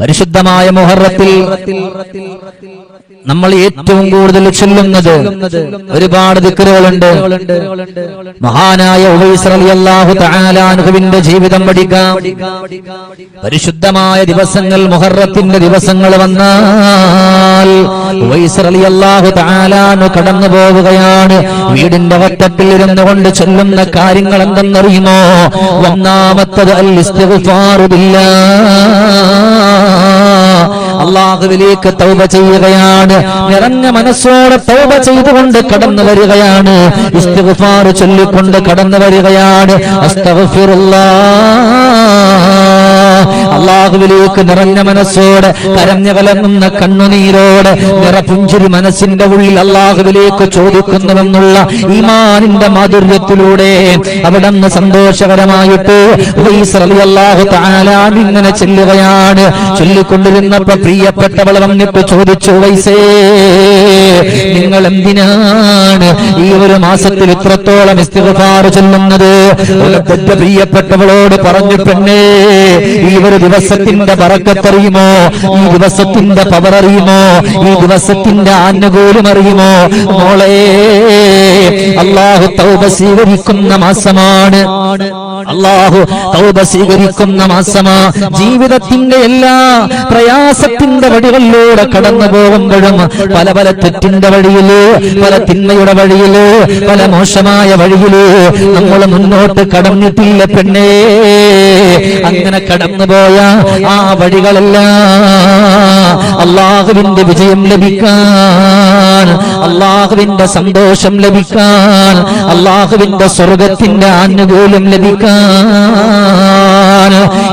പരിശുദ്ധമായ മുഹറത്തിൽ നമ്മൾ ഏറ്റവും കൂടുതൽ ചൊല്ലുന്നത് ഒരുപാട് ദിക്കറുകളുണ്ട്. മഹാനായ അൻഹുവിന്റെ ജീവിതം പഠിക്കാം. പരിശുദ്ധമായ ദിവസങ്ങൾ മുഹറത്തിന്റെ ദിവസങ്ങൾ വന്നാൽ അൻഹു കടന്നു പോവുകയാണ്. വീടിന്റെ വട്ടത്തിൽ ഇരുന്നു കൊണ്ട് ചൊല്ലുന്ന കാര്യങ്ങൾ എന്തെന്നറിയുമോ? ഒന്നാമത്തത് അൽ അള്ളാഹുവിലേക്ക് തൗബ ചെയ്യുകയാണ്. നിറഞ്ഞ മനസ്സോടെ തൗബ ചെയ്തുകൊണ്ട് കടന്നു വരികയാണ്. ഇസ്തിഗ്ഫാർ ചൊല്ലിക്കൊണ്ട് കടന്നു വരികയാണ്. അള്ളാഹുവിലേക്ക് നിറഞ്ഞ മനസ്സോടെ കരഞ്ഞ കലങ്ങുന്ന കണ്ണുനീരോടെ നിറപുഞ്ചിരി മനസ്സിന്റെ ഉള്ളിൽ അള്ളാഹുവിലേക്ക് ചോദിക്കുന്നുവെന്നുള്ള ഈമാനിന്റെ മാധുര്യത്തിലൂടെ അവിടെ നിന്ന് സന്തോഷകരമായിട്ട് ഇങ്ങനെ ചെല്ലുകയാണ്. ചൊല്ലിക്കൊണ്ടിരുന്നപ്പോ പ്രിയപ്പെട്ടവൾ വന്നിട്ട് ചോദിച്ചു വൈസേ നിങ്ങൾ എന്തിനാണ് ഈ ഒരു മാസത്തിൽ ഇത്രത്തോളം ഇസ്തിഗ്ഫാർ ചെല്ലുന്നത്? പ്രിയപ്പെട്ടവളോട് പറഞ്ഞു പെണ്ണേ ഈ ഒരു ദിവസത്തിന്റെ പറക്കത്തറിയുമോ ഈ ദിവസത്തിന്റെ പവർ അറിയുമോ ഈ ദിവസത്തിന്റെ ആനുകൂല്യം അറിയുമോ? മോളേ അള്ളാഹു തൗബ സ്വീകരിക്കുന്ന മാസമാണ്. അള്ളാഹു തൗബ സ്വീകരിക്കുന്ന മാസമാ. ജീവിതത്തിന്റെ എല്ലാ പ്രയാസത്തിന്റെ വഴികളിലൂടെ കടന്നു പോകുമ്പോഴും പല പല തെറ്റിന്റെ വഴിയിൽ പല തിന്മയുടെ വഴിയിൽ പല മോശമായ വഴിയിൽ നമ്മൾ മുന്നോട്ട് കടന്നിട്ടില്ല പെണ്ണേ. അങ്ങനെ കടന്നുപോയ ആ വഴികളെല്ലാം അള്ളാഹുവിന്റെ വിജയം ലഭിക്കാൻ അള്ളാഹുവിന്റെ സന്തോഷം ലഭിക്കാൻ അള്ളാഹുവിന്റെ സ്വർഗത്തിന്റെ ആനുകൂല്യം ലഭിക്കാൻ.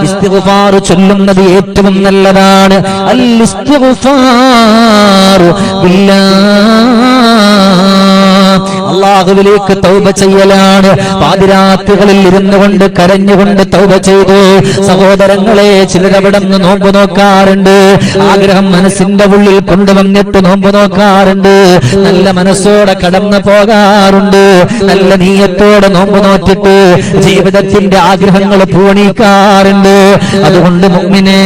ഇസ്തിഗ്ഫാർ ചൊല്ലുന്നത് ഏറ്റവും നല്ലതാണ്. അൽ ഇസ്തിഗ്ഫാർ ബില്ലാഹ് അള്ളാഹുവിലേക്ക് തൗബ ചെയ്യലാണ്. പാതിരാത്രികളിൽ ഇരുന്നു കൊണ്ട് കരഞ്ഞുകൊണ്ട് തൗബ ചെയ്തു. സഹോദരങ്ങളെ ചിലരവിടെ നിന്ന് നോമ്പ് നോക്കാറുണ്ട്. ആഗ്രഹം മനസ്സിന്റെ ഉള്ളിൽ കൊണ്ടുവന്നിട്ട് നോമ്പ് നോക്കാറുണ്ട്. നല്ല മനസ്സോടെ കടന്നു പോകാറുണ്ട്. നല്ല നീയത്തോടെ നോമ്പ് നോറ്റിട്ട് ജീവിതത്തിന്റെ ആഗ്രഹങ്ങൾ പൂണിക്കാറുണ്ട് അതുകൊണ്ട് മുമ്മിനെ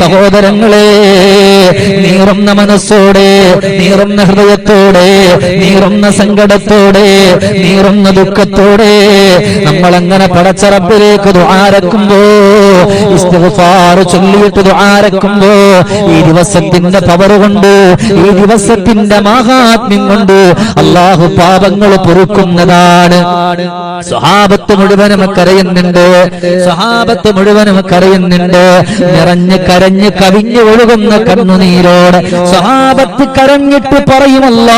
സഹോദരങ്ങളെ നീറുന്ന മനസ്സോടെ നീറുന്ന ഹൃദയത്തോടെ നീറുന്ന സങ്കടത്തോടെ നീറുന്ന ദുഃഖത്തോടെ നമ്മൾ അങ്ങനെ പടച്ചറപ്പിലേക്ക് ദുആരക്കുമ്പോ ഇസ്തിഗ്ഫാർ ചൊല്ലിയിട്ട് ദുആരക്കുമ്പോ ഈ ദിവസത്തിന്റെ പവർ കൊണ്ട് ഈ ദിവസത്തിന്റെ മഹാത്മ്യം കൊണ്ട് അള്ളാഹു പാപങ്ങൾ പൊറുക്കുന്നതാണ്. സ്വഹാബത്ത് മുഴുവനും കരയുന്നുണ്ട്. സ്വഹാബത്ത് മുഴുവനും കരയുന്നുണ്ട്. നിറഞ്ഞ് കരഞ്ഞ് കവിഞ്ഞു ഒഴുകുന്ന കണ്ണുനീരോടെ സ്വഹാബത്ത് കരഞ്ഞിട്ട് പറയുമല്ല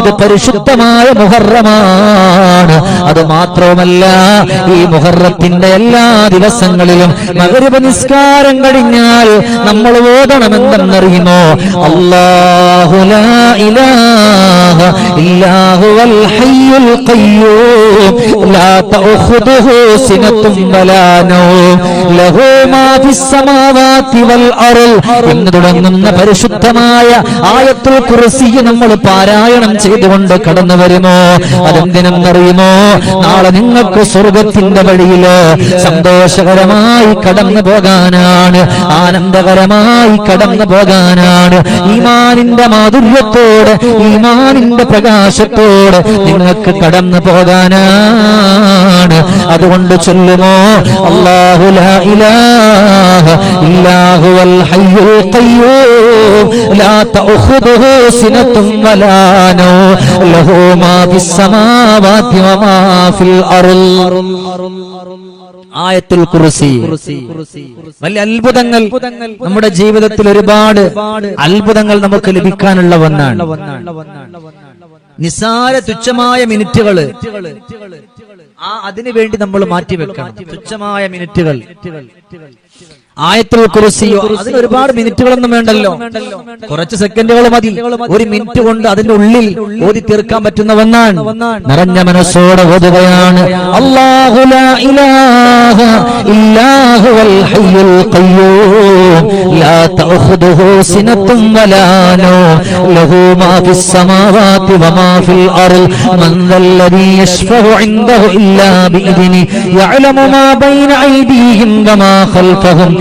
ഇത് പരിശുദ്ധമായ മുഹറമാണ്. അത് മാത്രവുമല്ല ഈ മുഹറത്തിന്റെ എല്ലാ ദിവസങ്ങളിലും മകരവ നിസ്കാരം കഴിഞ്ഞാൽ നമ്മൾ ഓതണമെന്തെന്നറിയുമോ? അല്ലാഹു ലാ ഇലാഹ ഇല്ലാ ഹുവൽ ഹയ്യുൽ ഖയ്യൂം ലാ തഅഖുദുഹു സിനത്തും വലാ നൗം ലഹു മാ ഫിസ് സമാവാതി വൽ അർൾ എന്ന് തുടങ്ങുന്ന പരിശുദ്ധമായ ആയത്തുൽ കുർസി നമ്മൾ പാരായണം ചെയ്തുകൊണ്ട് കടന്നു വരുമോ? അതെന്തിനെന്നറിയുമോ നാളെ നിങ്ങൾക്ക് സ്വർഗത്തിന്റെ വഴിയിൽ സന്തോഷകരമായി കടന്നു പോകാനാണ്. ആനന്ദകരമായി കടന്നു പോകാനാണ്. ഈമാനിന്റെ മാധുര്യത്തോടെ ഈമാനിന്റെ പ്രകാശത്തോടെ നിങ്ങൾക്ക് കടന്നു പോകാനാണ്. അതുകൊണ്ട് ചൊല്ലുമോ? അല്ലാഹു ലാ ഇലാഹ ഇല്ലാഹു ഹയ്യുൽ ലാ തഅഖുദുഹു ലഹു മാ ഫിസ് ഫിൽ അർൾ ആയത്തുൽ കുറിസി വലിയ അത്ഭുതങ്ങൾ നമ്മുടെ ജീവിതത്തിൽ ഒരുപാട് അത്ഭുതങ്ങൾ നമുക്ക് ലഭിക്കാനുള്ള ഒന്നാണ്. നിസാര തുച്ഛമായ മിനിറ്റുകൾ ആ അതിനു വേണ്ടി നമ്മൾ മാറ്റിവെക്കണം. തുച്ഛമായ മിനിറ്റുകൾ. ആയത്തിൽ കുറിസിയോ അതിന് ഒരുപാട് മിനിറ്റുകളൊന്നും വേണ്ടല്ലോ. കുറച്ച് സെക്കൻഡുകൾ മതി. ഒരു മിനിറ്റ് കൊണ്ട് അതിന്റെ ഉള്ളിൽ ഓതി തീർക്കാൻ പറ്റുന്ന ഒന്നാണ് നിറഞ്ഞ മനസ്സോടെ ഓതുകയാണ്. يعلم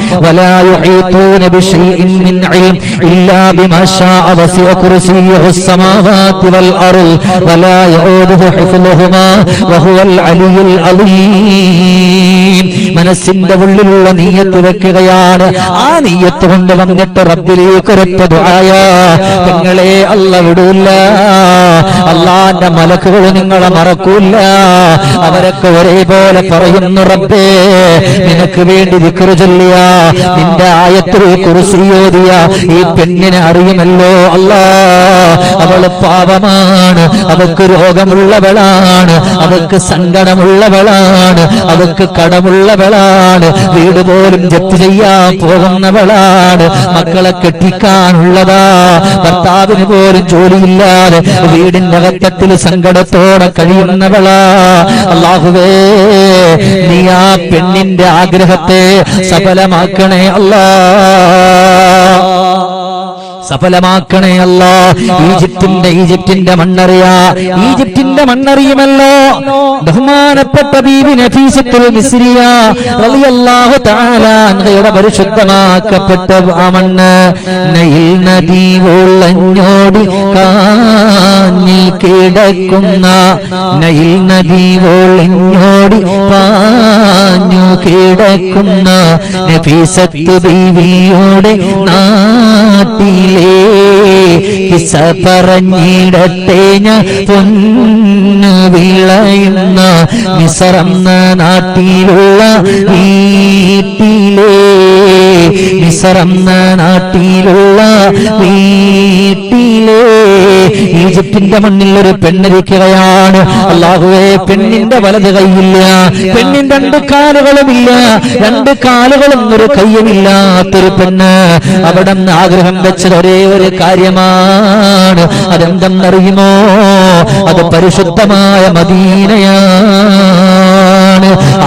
ولا يحيطون بشيء من علم إلا بما شاء وسع كرسيه السماوات والأرض ولا يعوده حفظهما وهو العلي العظيم മനസ്സിന്റെ ഉള്ളിലുള്ള നീയത്ത് വെക്കുകയാണ് ആ നീയത്ത് കൊണ്ട് വന്നിട്ട് റബ്ബിലേക്ക് ഒരൊറ്റ ദുആയ നിങ്ങളെ അല്ല വിടൂല്ല അള്ളാന്റെ മലക്കുകൾ നിങ്ങളെ മറക്കൂല അവരൊക്കെ ഒരേപോലെ പറയുന്നു റബ്ബേ നിനക്ക് വേണ്ടി വിക്രു ചൊല്ലിയ നിന്റെ ആയത്തിൽ കുറിസിയോതിയ ഈ പെണ്ണിനെ അറിയുമല്ലോ? അല്ലാ അവൾ പാപമാണ് അവക്ക് രോഗമുള്ളവളാണ് അവക്ക് സങ്കടമുള്ളവളാണ് അവക്ക് കടമുള്ളവളാണ് വീട് പോലും ജപ്തി ചെയ്യാൻ പോകുന്നവളാണ് മക്കളെ കെട്ടിക്കാനുള്ളതാ ഭർത്താവിന് പോലും ജോലിയില്ലാതെ വീടിന്റെ അകത്തത്തിൽ സങ്കടത്തോടെ കഴിയുന്നവളാ. അള്ളാഹുവേ നീ ആ പെണ്ണിന്റെ ആഗ്രഹത്തെ സഫലമാക്കണേ അല്ലാ. സഫലമാക്കണേ അല്ല. ഈജിപ്തിന്റെ ഈജിപ്തിന്റെ മണ്ണറിയ. ഈജിപ്തിന്റെ മണ്ണറിയുമല്ലോ. ബഹുമാനപ്പെട്ട ബീബി നഫീസത്തുൽ മിസ്രിയ. റളിയല്ലാഹു തആല അൻഹയുടെ പരിശുദ്ധമാക്കപ്പെട്ട ആ മണ്ണ് നയിൽ നദി കാഞ്ഞി കിടക്കുന്ന നയിൽ നദി ഉള്ളഞ്ഞോടി പാഞ്ഞു കിടക്കുന്ന നഫീസത്ത് ബീവിയോടെ നാട്ടിലെ കിസ പറഞ്ഞിടത്തെ ഞാൻ വിളയുന്ന നിസറന്ന നാട്ടിലുള്ള വീട്ടിലേ നിസറന്ന നാട്ടിലുള്ള വീട്ടിലെ ഈജിപ്തിന്റെ മണ്ണിൽ ഒരു പെണ്ണിരിക്കുകയാണ് അള്ളാഹുവെ പെണ്ണിന്റെ വലത് കൈയില്ല. പെണ്ണിന്റെ രണ്ട് കാലുകളുമില്ല. രണ്ട് കാലുകളും ഒരു കയ്യുമില്ലാത്തൊരു പെണ്ണ് അവിടെ ആഗ്രഹം വെച്ചത് ഒരേ ഒരു കാര്യമാണ്. അതെന്തെന്നറിയുമോ? അത് പരിശുദ്ധമായ മദീനയാണ്.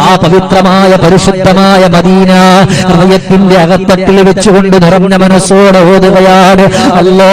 ആ പവിത്രമായ പരിശുദ്ധമായ മദീന ഹൃദയത്തിന്റെ അകത്തട്ടിൽ വെച്ചുകൊണ്ട് നിറഞ്ഞ മനസ്സോടെ ഓതുകയാണ്. അല്ലോ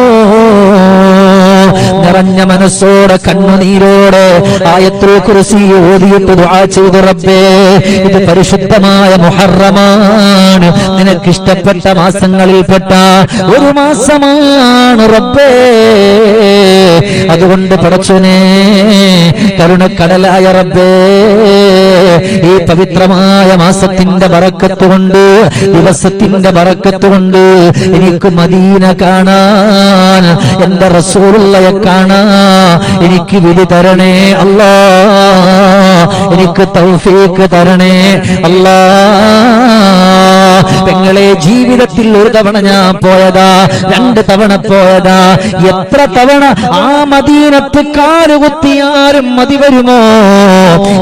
നിറഞ്ഞ മനസ്സോടെ കണ്ണുനീരോടെ ആയത്രോ കുറിസി ഓതിയിട്ട് ദുആ ചെയ്തു റബ്ബേ. ഇത് പരിശുദ്ധമായ മുഹറമാണ്. നിനക്കിഷ്ടപ്പെട്ട മാസങ്ങളിൽപ്പെട്ട ഒരു മാസമാണ് റബ്ബേ. അതുകൊണ്ട് പടച്ചനെ കരുണക്കടലായ റബ്ബേ. ഈ പവിത്രമായ മാസത്തിന്റെ ബറക്കത്ത് കൊണ്ട് ദിവസത്തിന്റെ ബറക്കത്ത് കൊണ്ട് എനിക്ക് മദീന കാണാൻ എന്റെ റസൂലുള്ളയെ കാണാ എനിക്ക് വിധി തരണേ അല്ലാ. എനിക്ക് തൗഫീക്ക് തരണേ അല്ലാ. പെങ്ങളെ ജീവിതത്തിൽ ഒരു തവണ ഞാൻ പോയതാ രണ്ട് തവണ പോയതാ. എത്ര തവണ ആ മദീനത്ത് കാലുകുത്തിയാരും മതി വരുമോ?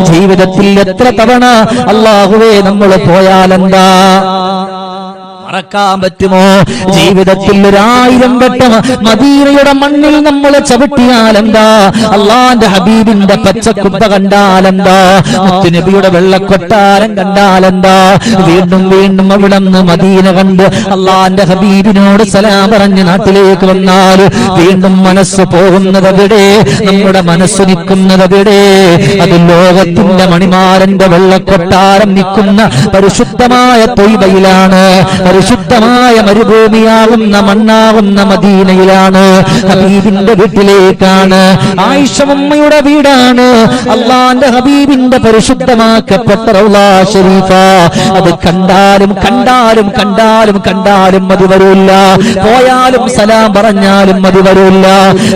ജീവിതത്തിൽ എത്ര തവണ അള്ളാഹുവേ നമ്മൾ പോയാലെന്താ? മറക്കാൻ പറ്റുമോ? ജീവിതത്തിൽ ഒരായിരം വട്ടം മദീനയുടെ മണ്ണിൽ നമ്മൾ ചവിട്ടിയാലെന്താ? അള്ളാന്റെ ഹബീബിന്റെ പച്ചക്കുപ്പ കണ്ടാലെന്താ? മുത്തുനബിയുടെ വെള്ളക്കൊട്ടാരം കണ്ടാലെന്താ? വീണ്ടും വീണ്ടും അവിടെ നിന്ന് മദീന കണ്ട് അള്ളാന്റെ ഹബീബിനോട് സലാം പറഞ്ഞ് നാട്ടിലേക്ക് വന്നാൽ വീണ്ടും മനസ്സ് പോകുന്നത് അവിടെ നമ്മുടെ മനസ്സ് നിൽക്കുന്നത് അവിടെ അത് ലോകത്തിന്റെ മണിമാരന്റെ വെള്ളക്കൊട്ടാരം നിൽക്കുന്ന പരിശുദ്ധമായ തൊയ്ബയിലാണ്. പരിശുദ്ധമായ മരുഭൂമിയാകുന്ന മണ്ണാവുന്ന മദീനയിലാണ് ഹബീബിന്റെ വീട്ടിലേക്കാണ് ആയിഷമ്മയുടെ വീടാണ്. അള്ളാന്റെ ഹബീബിന്റെ പരിശുദ്ധമാക്കപ്പെട്ട ഷരീഫ. അത് കണ്ടാലും കണ്ടാലും കണ്ടാലും കണ്ടാലും മതി വരൂല്ല. പോയാലും സലാം പറഞ്ഞാലും മതി വരൂല്ല.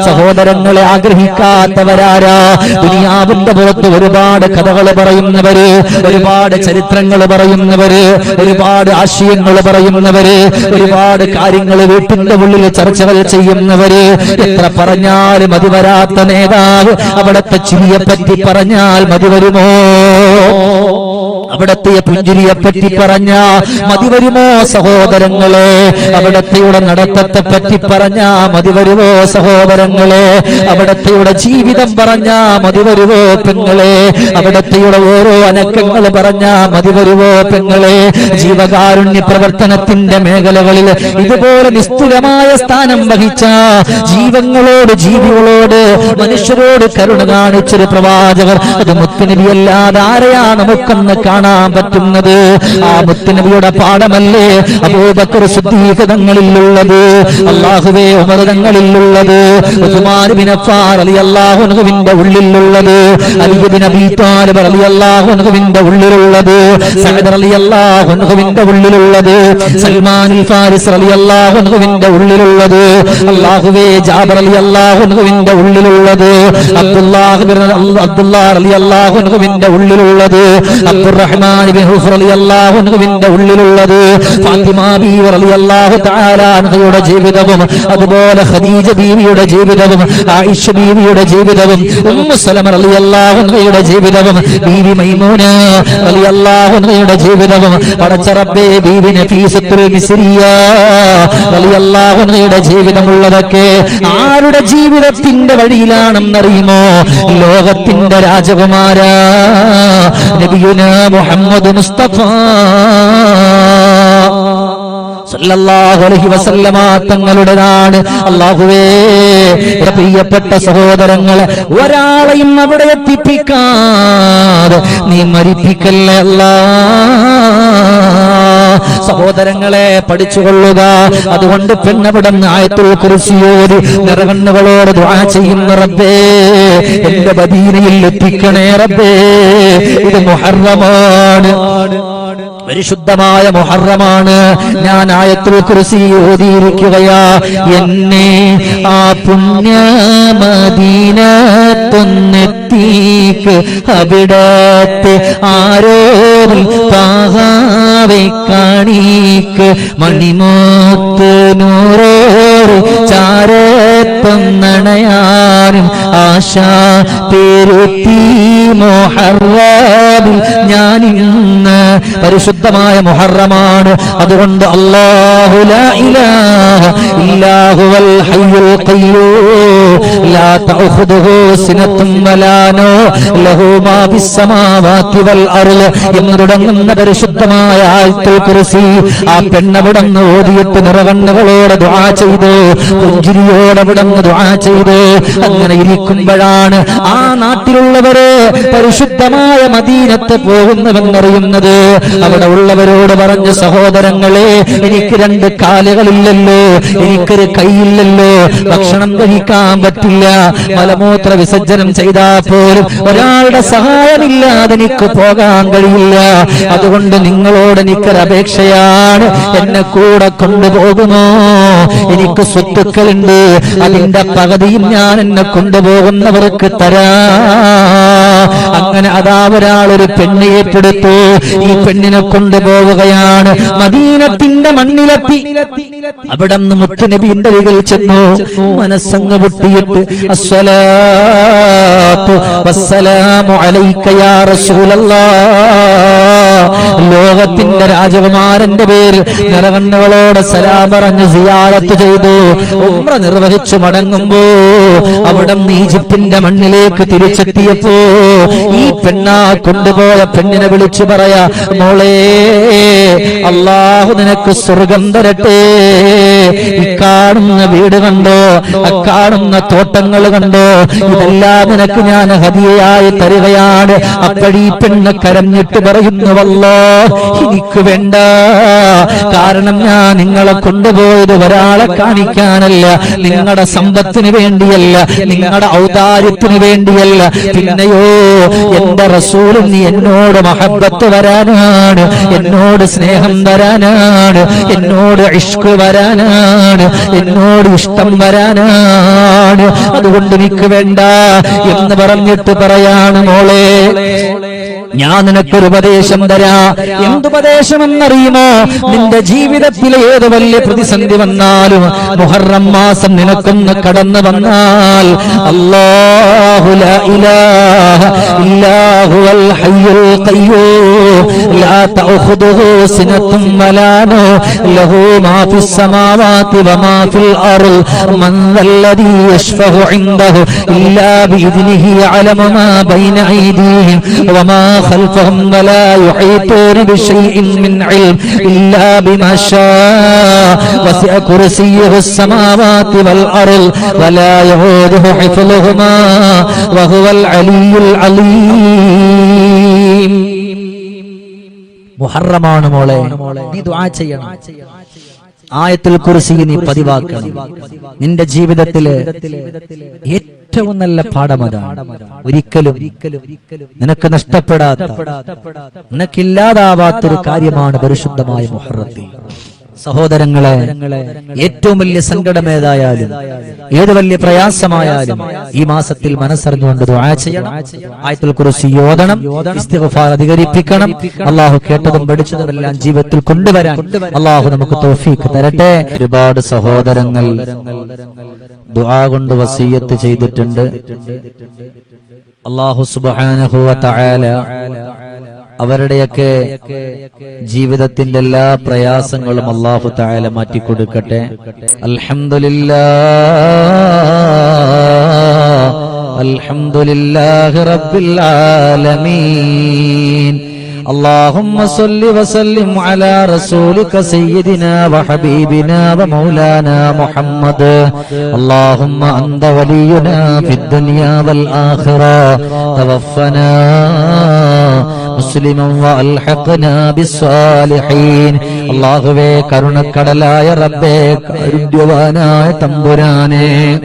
സഹോദരങ്ങളെ ആഗ്രഹിക്കാത്തവരാരാ? ദുനിയാവിന്റെ പുറത്ത് ഒരുപാട് കഥകൾ പറയുന്നവര് ഒരുപാട് ചരിത്രങ്ങൾ പറയുന്നവര് ഒരുപാട് ആശയങ്ങൾ പറയുന്നവര് ഒരുപാട് കാര്യങ്ങൾ വീട്ടിന്റെ ഉള്ളിൽ ചർച്ചകൾ ചെയ്യുന്നവര്. എത്ര പറഞ്ഞാലും മതി വരാത്ത നേതാവ് അവിടത്തെ ചിരിയെ പറ്റി പറഞ്ഞാൽ മതി വരുമോ? അവിടത്തെ പുഞ്ചിരിയെ പറ്റി പറഞ്ഞ മതി വരുമോ സഹോദരങ്ങളെ? അവിടത്തെയുടെ നടത്തത്തെ പറ്റി പറഞ്ഞ മതി വരുമോ സഹോദരങ്ങളെ? അവിടത്തെയുടെ ജീവിതം പറഞ്ഞ മതി വരുമോ പെങ്ങളെ? അവിടത്തെയുടെ ഓരോ അനക്കങ്ങൾ പറഞ്ഞ മതി വരുമോ പെങ്ങളെ? ജീവകാരുണ്യ പ്രവർത്തനത്തിന്റെ മേഖലകളിൽ ഇതുപോലെ നിസ്തുലമായ സ്ഥാനം വഹിച്ച ജീവങ്ങളോട് ജീവികളോട് മനുഷ്യരോട് കരുണ കാണിച്ചൊരു പ്രവാചകർ. അത് മുത്തുനബി ആരെയാ നമുക്കൊന്ന് കാണാൻ പറ്റുന്നത്. ആ മുത്തുനബിയുടെ പാഠമല്ലേ? അബൂബക്കർ ശുദ്ധീകതങ്ങളിലുള്ളത് അള്ളാഹുവേ ഉള്ളിലുള്ളത്. റളിയല്ലാഹു അള്ളാഹുനുവിന്റെ ഉള്ളിലുള്ളത്. സഹദർ റളിയല്ലാഹു അള്ളാഹുനുവിന്റെ ഉള്ളിലുള്ളത്. സൽമാൻ ഫാരിസ് റളിയല്ലാഹു അള്ളാഹുനുവിന്റെ ഉള്ളിലുള്ളത്. അള്ളാഹുവേ ജാബർ അലി അള്ളാഹുനുവിന്റെ ഉള്ളിലുള്ളത്. അബ്ദുല്ലാഹ് ബിൻ അബ്ദുല്ലാഹ് അലി അള്ളാഹുനുവിന്റെ ഉള്ളിലുള്ളത്. അബ്ദുറഹ്മാൻ ഉള്ളിലുള്ളത്. ഫാത്തിമ തആല ജീവിതവും അതുപോലെ ഖദീജ ബീവിയുടെ ജീവിതവും ആയിഷ ബീവിയുടെ ജീവിതവും ഉമ്മു സലമ ജീവിതവും ബീവി മൈമൂന അള്ളാഹുയുടെ ജീവിതവും പടച്ച ബീവി നഫീസത്തുൽ ജീവിതമുള്ളതൊക്കെ ആരുടെ ജീവിതത്തിന്റെ വഴിയിലാണെന്നറിയുമോ? ലോകത്തിന്റെ രാജകുമാര നബിയുന മുഹമ്മദ് മുസ്തഫ വസല്ലമ തങ്ങളുടേതാണ് അല്ലാഹുവേ പ്രിയപ്പെട്ട സഹോദരങ്ങളെ ഒരാളെയും അവിടെ എത്തിപ്പിക്കാതെ നീ മരിപ്പിക്കല്ലേ അല്ലാ? സഹോദരങ്ങളെ പഠിച്ചുകൊള്ളുക. അതുകൊണ്ട് പെണ്ണവിടം ആയത്തുൽ കുറിച്ചിയോതി നിറകണ്ണുകളോട് ദുആ ചെയ്യുന്ന റബ്ബേ എന്റെ ബദീനയിൽ എത്തിക്കണേ റബ്ബേ. ഇത് മുഹറമാണ്. പരിശുദ്ധമായ മുഹറമാണ്. ഞാൻ ആയത്തുൽ കുറിസി ഓതിയിരിക്കുകയാ. എന്നെ ആ പുണ്യ മദീനത്തൊന്നെത്തീക്ക് അവിടത്തെ ആരോ പാകാവെ കാണീക്ക് മണിമൂത്ത് നൂറോറ് ചാരത്തൊന്നണയാനും ആശ പേരുത്തി മൊഹറാബിൽ ഞാൻ പരിശുദ്ധമായ മൊഹറമാണ്. അതുകൊണ്ട് അല്ലാഹു ലാ ഇലാഹ ഹയ്യുൽ ലാ തഅഖുദുഹു ലഹു മാ ഫിസ് വൽ അർൾ പരിശുദ്ധമായ ആയത്തുൽ കുർസി ആ പെണ്ണവിടന്ന് ഓതിയിട്ട് നിറകണ്ണുകളോടെ ദുആ ചെയ്തു. പുഞ്ചിരിയോടെ ദുആ ചെയ്ത് അങ്ങനെ ഇരിക്കുമ്പോഴാണ് ആ നാട്ടിലുള്ളവര് പരിശുദ്ധമായ മദീനത്ത് പോകുന്നുവെന്നറിയുന്നത്. അവിടെ ഉള്ളവരോട് പറഞ്ഞ സഹോദരങ്ങളെ എനിക്ക് രണ്ട് കാലുകളില്ലല്ലോ എനിക്കൊരു കൈയില്ലല്ലോ ഭക്ഷണം കഴിക്കാൻ പറ്റില്ല മലമൂത്ര വിസർജനം ചെയ്താൽ പോലും ഒരാളുടെ സഹായമില്ലാതെ എനിക്ക് പോകാൻ കഴിയില്ല. അതുകൊണ്ട് നിങ്ങളോട് എനിക്കൊരപേക്ഷയാണ് എന്നെ കൂടെ കൊണ്ടുപോകുമോ? എനിക്ക് സ്വത്തുക്കളുണ്ട്. അതിന്റെ പകുതിയും ഞാൻ എന്നെ കൊണ്ടുപോകുന്നവർക്ക് തരാ. അങ്ങനെ അതാ ഒരാൾ ഒരു പെണ്ണ് ഏറ്റെടുത്തു. ഈ പെണ്ണിനെ കൊണ്ടുപോവുകയാണ്. മദീനത്തിന്റെ മണ്ണിലെത്തി. അവിടെ നിന്ന് മുത്തുനബിന്റെ അരികിൽ ചെന്നു. മനസ്സങ്ങ് പൊട്ടിയിട്ട് അസ്സലാത്തു വസ്സലാമു അലൈക യാ റസൂലല്ലാഹ് ലോകത്തിന്റെ രാജകുമാരന്റെ പേര് നിറകണ്ണുകളോട് സലാം പറഞ്ഞ് സിയാറത്ത് ചെയ്തു. ഉമ്ര നിർവഹിച്ചു മടങ്ങുമ്പോ അവിടം ഈജിപ്തിന്റെ മണ്ണിലേക്ക് തിരിച്ചെത്തിയപ്പോ ഈ പെണ്ണാ കൊണ്ടുപോയ പെണ്ണിനെ വിളിച്ചു പറയാ മോളേ അള്ളാഹു നിനക്ക് സ്വർഗം തരട്ടെ. കാണുന്ന വീട് കണ്ടോ? അക്കാണുന്ന തോട്ടങ്ങൾ കണ്ടോ? ഇതെല്ലാം നിനക്ക് ഞാൻ ഹതിയായി തരികയാണ്. അപ്പോഴീ പെണ്ണ് കരഞ്ഞിട്ട് പറയുന്നുവല്ലോ എനിക്ക് വേണ്ട. കാരണം ഞാൻ നിങ്ങളെ കൊണ്ടുപോയത് ഒരാളെ കാണിക്കാനല്ല. നിങ്ങളുടെ സമ്പത്തിന് വേണ്ടിയല്ല. നിങ്ങളുടെ ഔദാര്യത്തിന് വേണ്ടിയല്ല. പിന്നെയോ എന്റെ റസൂലും നീ എന്നോട് മഹബത്ത് വരാനാണ്. എന്നോട് സ്നേഹം വരാനാണ് എന്നോട് ഇഷ്ക് വരാനാണ്. എന്നോട് ഇഷ്ടം വരാനാണ്. അതുകൊണ്ട് എനിക്ക് വേണ്ട എന്ന് പറഞ്ഞിട്ട് പറയാണ് മോളെ. ഞാൻ നിനക്കൊരു ഉപദേശം തരാ. എന്തുപദേശമെന്നറിയുമോ? നിന്റെ ജീവിതത്തിലെ ഏത് വലിയ പ്രതിസന്ധി വന്നാലും മുഹറം മാസം നിനക്കൊന്ന് കടന്നു വന്നാൽ അല്ലാഹു ലാ ഇലാഹ ഇല്ലാ ഹയ്യുൽ ലാ ലഹു മാ വമാ ഫിൽ മൻ യശ്ഫഉ ഇൻദഹു ഇല്ലാ അലമ മാ ബൈന വമാ ഖൽഫഹും വലാ യുഹീതൂന ബിശൈഇൻ മിൻ ഇൽം ഇല്ലാ ബിമാ ശാഅ വസിഅ കുർസിയ്യുഹു السماوات والأرض ولا يعوده حفظهما وهو العلي العليم മുഹറമാണ് മോളെ നീ ദുആ ചെയ്യണം ആയത്തിൽ കുറിച്ച് നീ പതിവാക്കണം നിന്റെ ജീവിതത്തില് ഏറ്റവും നല്ല പാഠമതാണ് ഒരിക്കലും നിനക്ക് നഷ്ടപ്പെടാത്ത നിനക്കില്ലാതാവാത്തൊരു കാര്യമാണ് പരിശുദ്ധമായ മുഹറത്തിൽ. സഹോദരങ്ങളെ ഏറ്റവും വലിയ സങ്കടം ഏതായാലും ഏത് വലിയ പ്രയാസമായാലും ഈ മാസത്തിൽ മനസ്സറിഞ്ഞുകൊണ്ട് ദുആ ചെയ്യണം. ആയത്തുൽ കുറിച്ച് യോധനം ഇസ്തിഗ്ഫാർ അധികരിപ്പിക്കണം. അള്ളാഹു കേട്ടതും പഠിച്ചതുമെല്ലാം ജീവിതത്തിൽ കൊണ്ടുവരാൻ അള്ളാഹു നമുക്ക് തോഫീക്ക് തരട്ടെ. ഒരുപാട് സഹോദരങ്ങൾ ദുആ കൊണ്ട് വസീയത്ത് ചെയ്തിട്ടുണ്ട്. അള്ളാഹു സുബ്ഹാനഹു വ തആല അവരുടെയൊക്കെ ജീവിതത്തിന്റെ എല്ലാ പ്രയാസങ്ങളും അള്ളാഹു തായാല മാറ്റിക്കൊടുക്കട്ടെ അൽഹംദുലില്ലാ അൽഹംദുലില്ലാഹി റബ്ബിൽ ആലമീൻ اللهم صل وسلم على رسولك سيدنا وحبيبنا ومولانا محمد اللهم أنت ولينا في الدنيا والآخرة توفنا മുസ്ലിമം അള്ളാഹുവേ കരുണക്കടലായ റബ്ബേ കാരുണ്യവാനായ തമ്പുരാനെ.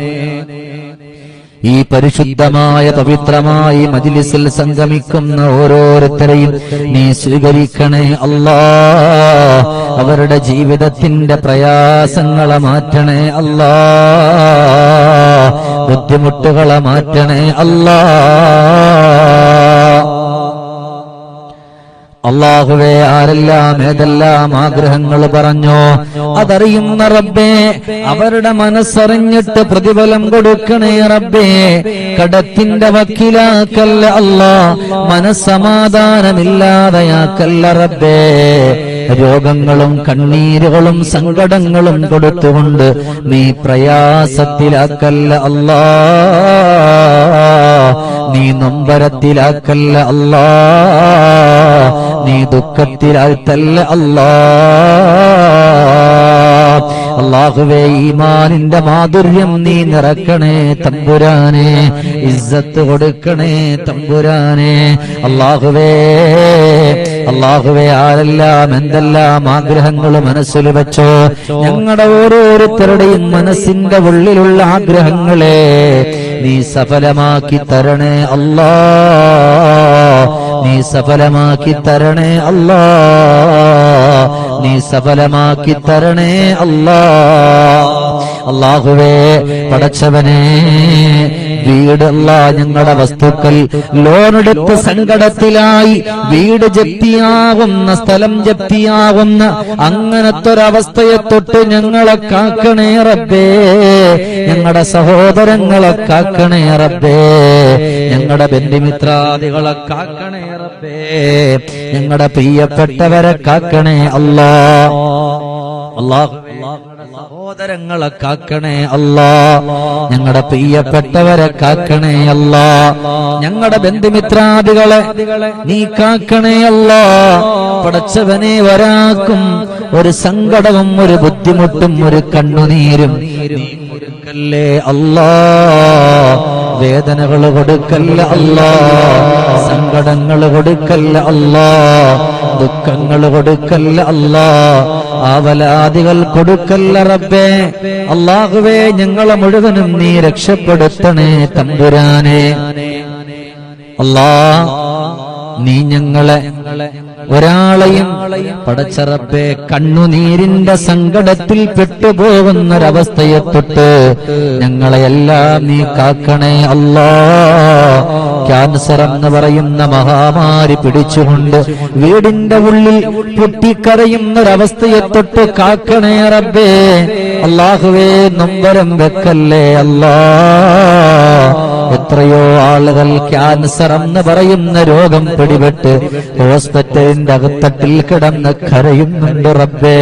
ഈ പരിശുദ്ധമായ പവിത്രമായി മജിലിസിൽ സംഗമിക്കുന്ന ഓരോരുത്തരെയും നീ സ്വീകരിക്കണേ അല്ലാ. അവരുടെ ജീവിതത്തിന്റെ പ്രയാസങ്ങളെ മാറ്റണേ അല്ലാ. ബുദ്ധിമുട്ടുകളെ മാറ്റണേ അല്ലാ. അള്ളാഹുവേ ആരെല്ലാം ഏതെല്ലാം ആഗ്രഹങ്ങൾ പറഞ്ഞോ അതറിയുന്ന റബ്ബേ അവരുടെ മനസ്സറിഞ്ഞിട്ട് പ്രതിഫലം കൊടുക്കണേ റബ്ബേ. കടത്തിന്റെ വക്കീലാക്കല്ല അല്ലാ മനസ്സമാധാനമില്ലാതെയാക്കല്ല റബ്ബേ. രോഗങ്ങളും കണ്ണീരുകളും സങ്കടങ്ങളും കൊടുത്തുകൊണ്ട് നീ പ്രയാസത്തിലാക്കല്ല അല്ലാ. നീ നൊമ്പരത്തിലാക്കല്ല അല്ലാ. നീ ദുഃഖത്തിലാഴ്ത്തല്ല അല്ലാ. അള്ളാഹുവേ ഈമാനിന്റെ മാധുര്യം നീ നിറക്കണേ തമ്പുരാനെ ഇസ്സത്ത് കൊടുക്കണേ തമ്പുരാനെ. അള്ളാഹുവേ അള്ളാഹുവേ ആരെല്ലാം എന്തെല്ലാം ആഗ്രഹങ്ങൾ മനസ്സിൽ വെച്ചോ ഞങ്ങളുടെ ഓരോരുത്തരുടെയും മനസ്സിന്റെ ഉള്ളിലുള്ള ആഗ്രഹങ്ങളെ നീ സഫലമാക്കി തരണേ അല്ലാ. നീ സഫലമാക്കി തരണേ അല്ലാ. നീ സഫലമാക്കി തരണേ അല്ലാ. അള്ളാഹുവേ പടച്ചവനെ വീടല്ല ഞങ്ങളുടെ വസ്തുക്കൾ. ലോണെടുത്ത് സങ്കടത്തിലായി വീട് ജപ്തിയാവുന്ന സ്ഥലം ജപ്തിയാവുന്ന അങ്ങനത്തെ ഒരവസ്ഥയെ തൊട്ട് ഞങ്ങളെ കാക്കണേ റബ്ബേ. ഞങ്ങളുടെ സഹോദരങ്ങളെ കാക്കണേ റബ്ബേ. ഞങ്ങളുടെ ബന്ധുമിത്രാദികളെ കാക്കണേ റബ്ബേ. ഞങ്ങളുടെ പ്രിയപ്പെട്ടവരെ കാക്കണേ അല്ലാ സഹോദരങ്ങളെ കാക്കണേ അല്ലാ ഞങ്ങളുടെ പ്രിയപ്പെട്ടവരെ കാക്കണേ അല്ലാ ഞങ്ങളുടെ ബന്ധുമിത്രാദികളെ നീ കാക്കണേ അല്ലാ പടച്ചവനെ വരാക്കും. ഒരു സങ്കടവും ഒരു ബുദ്ധിമുട്ടും ഒരു കണ്ണുനീരും നീ കൊടുക്കല്ലേ അല്ലാ വേദനകൾ കൊടുക്കല്ല അല്ലാ. സങ്കടങ്ങൾ കൊടുക്കല്ല അല്ലാ. ദുഃഖങ്ങൾ കൊടുക്കല്ല അല്ലാ. ആവലാദികൾ കൊടുക്കല്ല റബ്ബേ. അള്ളാഹുവേ ഞങ്ങളെ മുഴുവനും നീ രക്ഷപ്പെടുത്തണേ തമ്പുരാനെ. അല്ലാ നീ ഞങ്ങളെ ഒരാളെയും പടച്ചറപ്പെ കണ്ണുനീരിന്റെ സങ്കടത്തിൽ പെട്ടുപോകുന്നൊരവസ്ഥയെ തൊട്ട് ഞങ്ങളെയെല്ലാം നീ കാക്കണേ അല്ലാ. ക്യാൻസർ എന്ന് പറയുന്ന മഹാമാരി പിടിച്ചുകൊണ്ട് വീടിന്റെ ഉള്ളിൽ പൊട്ടിക്കരയുന്നൊരവസ്ഥയെ തൊട്ട് കാക്കണേ റബ്ബേ. അള്ളാഹുവേ നൊമ്പരം വെക്കല്ലേ അല്ലാ. എത്രയോ ആളുകൾ ക്യാൻസർ എന്ന് പറയുന്ന രോഗം പിടിപെട്ട് ഹോസ്പിറ്റലിന്റെ അകത്തട്ടിൽ കിടന്ന് കരയുന്നുണ്ട് റബ്ബേ.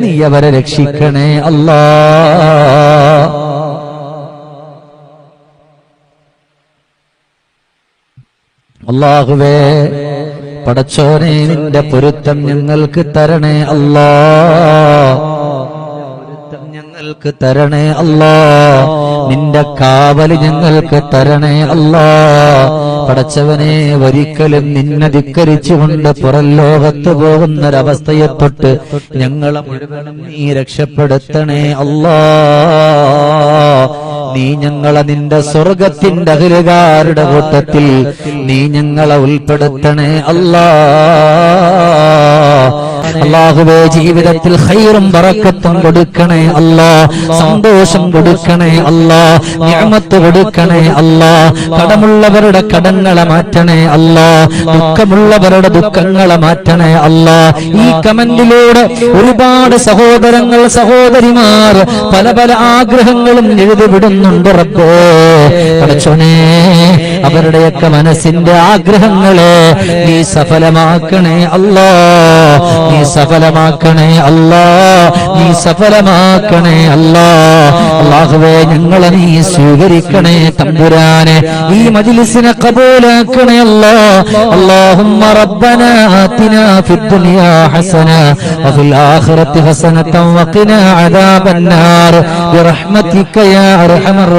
നീ അവരെ രക്ഷിക്കണേ അല്ലാ. അള്ളാഹുവേ പടച്ചോനെ നിന്റെ പൊരുത്തം ഞങ്ങൾക്ക് തരണേ അല്ലാ. ഞങ്ങൾക്ക് തരണേ അല്ലാ. നിന്റെ കാവൽ ഞങ്ങൾക്ക് തരണേ അല്ലാ. പടച്ചവനെ ഒരിക്കലും നിന്നെ ധിക്കരിച്ചുകൊണ്ട് പുറം ലോകത്ത് പോകുന്നൊരവസ്ഥയെ തൊട്ട് ഞങ്ങളെ മുഴുവനും നീ രക്ഷപ്പെടുത്തണേ അല്ലാ. നീ ഞങ്ങളെ നിന്റെ സ്വർഗത്തിന്റെ അകലുകാരുടെ കൂട്ടത്തിൽ നീ ഞങ്ങളെ ഉൾപ്പെടുത്തണേ അല്ലാ. അള്ളാഹുവേ ജീവിതത്തിൽ ഹൈറും ബറക്കത്തും കൊടുക്കണേ അല്ലാ. സന്തോഷം കൊടുക്കണേ അല്ലാ. ഞാമത്ത് കൊടുക്കണേ അല്ലാ. കടമുള്ളവരുടെ കടങ്ങളെ മാറ്റണേ അല്ലാ. ദുഃഖമുള്ളവരുടെ ദുഃഖങ്ങളെ മാറ്റണേ അല്ലാ. ഈ കമന്റിലൂടെ ഒരുപാട് സഹോദരങ്ങൾ സഹോദരിമാർ പല പല ആഗ്രഹങ്ങളും എഴുതിവിടുന്നുണ്ട് റബ്ബേ. അവരുടെയൊക്കെ മനസ്സിന്റെ ആഗ്രഹങ്ങളെ നീ സഫലമാക്കണേ അല്ലാ. നീ സഫലമാക്കണേ അല്ലാ. നീ സഫലമാക്കണേ അല്ലാ. അള്ളാഹുവേ ഞങ്ങളെ നീ സ്വീകരിക്കണേ തമ്പുരാനെ. ഈ മജിലിസിനെ കബൂലാക്കണേ അല്ലാ. അല്ലാഹുമ്മ റബ്ബന ആതിനാ ഫിദ്ദുനിയാ ഹസന വഫിൽ ആഖിറതി ഹസനത വഖിനാ അദാബന്നാർ. ബിറഹ്മതിക യാ അർഹമർ